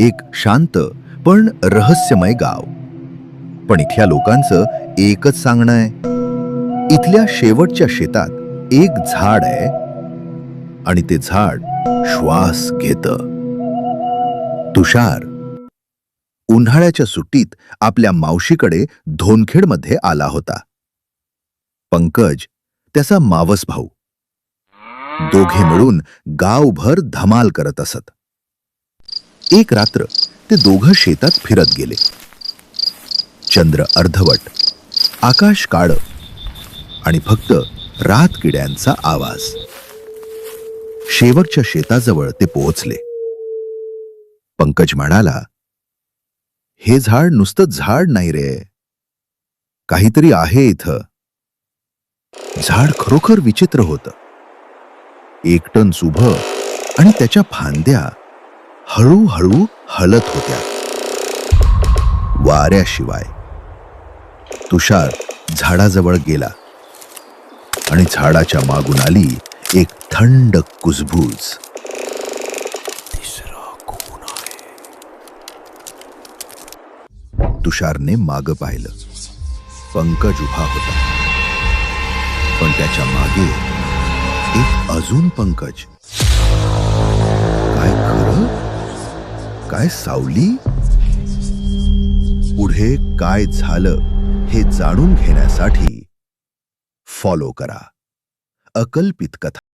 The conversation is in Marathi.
एक शांत पण रहस्यमय गाव. पण इथल्या लोकांचं एकच सांगणं आहे. इथल्या शेवटच्या शेतात एक झाड आहे आणि ते झाड श्वास घेत. तुषार उन्हाळ्याच्या सुट्टीत आपल्या मावशीकडे धोनखेडमध्ये आला होता. पंकज त्याचा मावस भाऊ दोघे मिळून गावभर धमाल करत असत. एक रात्र ते दोघं शेतात फिरत गेले. चंद्र अर्धवट आकाश काळ आणि फक्त रात किड्यांचा आवाज. शेवटच्या शेताजवळ ते पोहोचले. पंकज म्हणाला हे झाड नुसतं झाड नाही रे. काहीतरी आहे इथं. झाड खरोखर विचित्र होतं. एकटन उभं आणि त्याच्या फांद्या हळूहळू हलत होत्या. वाऱ्याशिवाय तुषार झाडाजवळ गेला आणि झाडाच्या मागून आली एक थंड कुजबूज. तुषारने माग पाहिलं. पंकज उभा होता. पण त्याच्यामागे एक अजून पंकज. काय सावली? पुढे काय झालं हे जाणून घेण्यासाठी फॉलो करा. अकल्पित कथा.